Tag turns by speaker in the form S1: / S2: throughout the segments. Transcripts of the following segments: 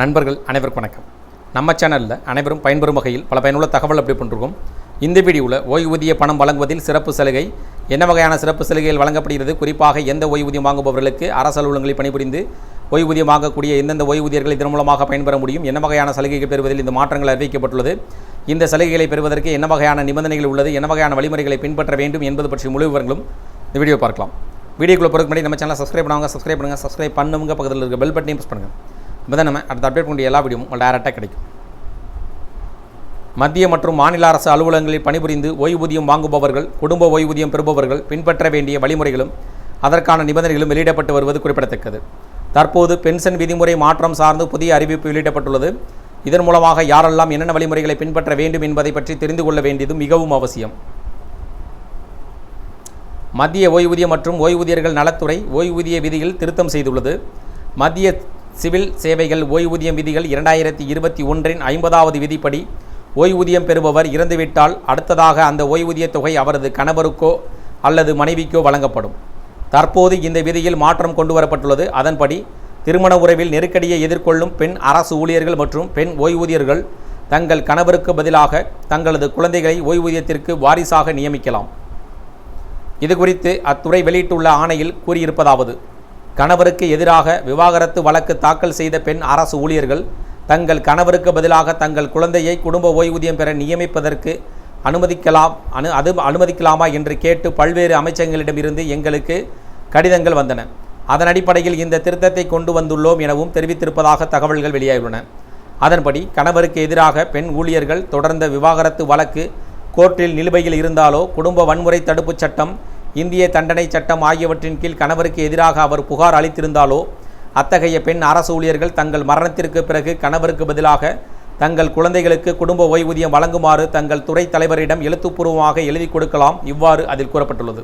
S1: நண்பர்கள் அனைவருக்கும் வணக்கம். நம்ம சேனலில் அனைவரும் பயன்பெறும் வகையில் பல பயனுள்ள தகவல் அப்படி பண்ணிருக்கோம். இந்த வீடியோவில் ஓய்வூதிய பணம் வழங்குவதில் சிறப்பு சலுகை என்ன வகையான சிறப்பு சலுகைகள் வழங்கப்படுகிறது குறிப்பாக எந்த ஓய்வூதியம் வாங்குபவர்களுக்கு அரசு அலுவலகங்களில் பணிபுரிந்து ஓய்வூதியம் வாங்கக்கூடிய எந்தெந்த ஓய்வூதியர்கள் இதன் மூலமாக பயன்பெற முடியும் என்ன வகையான சலுகைகள் பெறுவதில் இந்த மாற்றங்கள் அறிவிக்கப்பட்டுள்ளது இந்த சலுகைகளை பெறுவதற்கு என்ன வகையான நிபந்தனைகள் உள்ளது என்ன வகையான வழிமுறைகளை பின்பற்ற வேண்டும் என்பது பற்றிய முழு விவரங்களும் இந்த வீடியோ பார்க்கலாம். வீடியோக்குள்ளே போகிறதுக்கு முன்னாடி நம்ம சேனலை சப்ஸ்கிரைப் பண்ணுவாங்க சப்ஸ்கிரைப் பண்ணுங்கள் சப்ஸ்கிரைப் பண்ணுங்க பக்கத்தில் இருக்க பெல் பட்டனையும் ப்ரெஸ் பண்ணுங்கள் அப்போ தான் நம்ம அடுத்த அப்டேட் பண்ணி எல்லா வீடியோவும் உங்களுக்கு டேரெக்டாக கிடைக்கும். மத்திய மற்றும் மாநில அரசு அலுவலகங்களில் பணிபுரிந்து ஓய்வூதியம் வாங்குபவர்கள் குடும்ப ஓய்வூதியம் பெறுபவர்கள் பின்பற்ற வேண்டிய வழிமுறைகளும் அதற்கான நிபந்தனைகளும் வெளியிடப்பட்டு வருவது குறிப்பிடத்தக்கது. தற்போது பென்ஷன் விதிமுறை மாற்றம் சார்ந்து புதிய அறிவிப்பு வெளியிடப்பட்டுள்ளது. இதன் மூலமாக யாரெல்லாம் என்னென்ன வழிமுறைகளை பின்பற்ற வேண்டும் என்பதை பற்றி தெரிந்து கொள்ள வேண்டியது மிகவும் அவசியம். மத்திய ஓய்வூதியம் மற்றும் ஓய்வூதியர்கள் நலத்துறை ஓய்வூதிய விதியில் திருத்தம் செய்துள்ளது. மத்திய சிவில் சேவைகள் ஓய்வூதியம் விதிகள் இரண்டாயிரத்தி இருபத்தி ஒன்றின் ஐம்பதாவது விதிப்படி ஓய்வூதியம் பெறுபவர் இறந்துவிட்டால் அடுத்ததாக அந்த ஓய்வூதியத் தொகை அவரது கணவருக்கோ அல்லது மனைவிக்கோ வழங்கப்படும். தற்போது இந்த விதியில் மாற்றம் கொண்டு வரப்பட்டுள்ளது அதன்படி திருமண உறவில் நெருக்கடியை எதிர்கொள்ளும் பெண் அரசு ஊழியர்கள் மற்றும் பெண் ஓய்வூதியர்கள் தங்கள் கணவருக்கு பதிலாக தங்களது குழந்தைகளை ஓய்வூதியத்திற்கு வாரிசாக நியமிக்கலாம். இதுகுறித்து அத்துறை வெளியிட்டுள்ள ஆணையில் கூறியிருப்பதாவது கணவருக்கு எதிராக விவாகரத்து வழக்கு தாக்கல் செய்த பெண் அரசு ஊழியர்கள் தங்கள் கணவருக்கு பதிலாக தங்கள் குழந்தையை குடும்ப ஓய்வூதியம் பெற நியமிப்பதற்கு அனுமதிக்கலாம் அனு அது அனுமதிக்கலாமா என்று கேட்டு பல்வேறு அமைச்சகங்களிடமிருந்து எங்களுக்கு கடிதங்கள் வந்தன. அதன் அடிப்படையில் இந்த திருத்தத்தை கொண்டு வந்துள்ளோம் எனவும் தெரிவித்திருப்பதாக தகவல்கள் வெளியாகியுள்ளன. அதன்படி கணவருக்கு எதிராக பெண் ஊழியர்கள் தொடர்ந்த விவாகரத்து வழக்கு கோர்ட்டில் நிலுவையில் இருந்தாலோ குடும்ப வன்முறை தடுப்புச் சட்டம் இந்திய தண்டனை சட்டம் ஆகியவற்றின் கீழ் கணவருக்கு எதிராக அவர் புகார் அளித்திருந்தாலோ அத்தகைய பெண் அரசு ஊழியர்கள் தங்கள் மரணத்திற்கு பிறகு கணவருக்கு பதிலாக தங்கள் குழந்தைகளுக்கு குடும்ப ஓய்வூதியம் வழங்குமாறு தங்கள் துறை தலைவரிடம் எழுத்துப்பூர்வமாக எழுதி கொடுக்கலாம். இவ்வாறு அதில் கூறப்பட்டுள்ளது.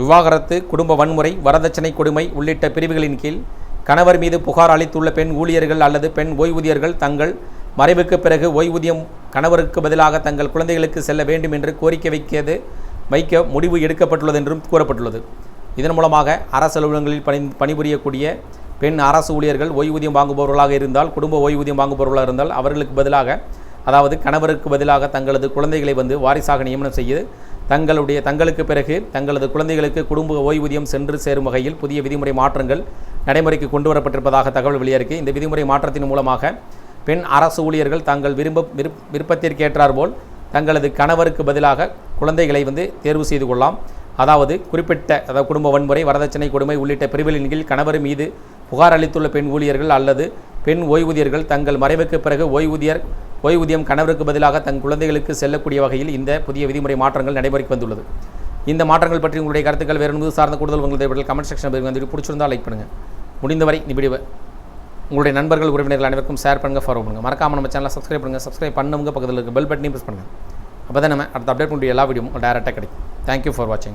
S1: விவாகரத்து குடும்ப வன்முறை வரதட்சணை கொடுமை உள்ளிட்ட பிரிவுகளின் கீழ் கணவர் மீது புகார் அளித்துள்ள பெண் ஊழியர்கள் அல்லது பெண் ஓய்வூதியர்கள் தங்கள் மறைவுக்கு பிறகு ஓய்வூதியம் கணவருக்கு பதிலாக தங்கள் குழந்தைகளுக்கு செல்ல வேண்டும் என்று கோரிக்கை வைக்கிறது. வைக்க முடிவு எடுக்கப்பட்டுள்ளது என்றும் கூறப்பட்டுள்ளது. இதன் மூலமாக அரசு அலுவலகங்களில் பணி பணிபுரியக்கூடிய பெண் அரசு ஊழியர்கள் ஓய்வூதியம் வாங்குபவர்களாக இருந்தால் குடும்ப ஓய்வூதியம் வாங்குபவர்களாக இருந்தால் அவர்களுக்கு பதிலாக அதாவது கணவருக்கு பதிலாக தங்களது குழந்தைகளை வந்து வாரிசாக நியமனம் செய்து தங்களுடைய தங்களுக்கு பிறகு தங்களது குழந்தைகளுக்கு குடும்ப ஓய்வூதியம் சென்று சேரும் வகையில் புதிய விதிமுறை மாற்றங்கள் நடைமுறைக்கு கொண்டு வரப்பட்டிருப்பதாக தகவல் வெளியாயிருக்கு. இந்த விதிமுறை மாற்றத்தின் மூலமாக பெண் அரசு ஊழியர்கள் தாங்கள் விரும்ப விருப் விருப்பத்திற்கேற்றார் போல் தங்களது கணவருக்கு பதிலாக குழந்தைகளை வந்து தேர்வு செய்து கொள்ளலாம். அதாவது குறிப்பிட்ட அதாவது குடும்ப வன்முறை வரதட்சணை கொடுமை உள்ளிட்ட பிரிவுகளின் கீழ் கணவர் மீது புகார் அளித்துள்ள பெண் ஊழியர்கள் அல்லது பெண் ஓய்வூதியர்கள் தங்கள் மறைவுக்கு பிறகு ஓய்வூதியர் ஓய்வூதியம் கணவருக்கு பதிலாக தன் குழந்தைகளுக்கு செல்லக்கூடிய வகையில் இந்த புதிய விதிமுறை மாற்றங்கள் நடைமுறைக்கு வந்துள்ளது. இந்த மாற்றங்கள் பற்றி உங்களுடைய கருத்துக்கள் வேறு என்பது சார்ந்த கூடுதல் உங்களுடைய கமெண்ட் செக்ஷன் வந்து பிடிச்சிருந்தால் லைக் பண்ணுங்கள் முடிந்தவரை இந்த வீடியோவை உங்களுடைய நண்பர்கள் உறவினர்கள் அனைவருக்கும் ஷேர் பண்ணுங்கள் ஃபாலோ பண்ணுங்கள் மறக்காமல் நம்ம சேனலை சப்ஸ்கிரைப் பண்ணுங்கள் சப்ஸ்கிரைப் பண்ணுங்க பக்கத்தில் இருக்க பெல் பட்டனையும் ப்ரெஸ் பண்ணுங்கள் அப்போ தான் நம்ம அடுத்த அப்டேட் பண்ணுற எல்லா வீடியோவும் டேரெக்டாக கிடைக்கும். தேங்க்யூ ஃபார் வாட்சிங்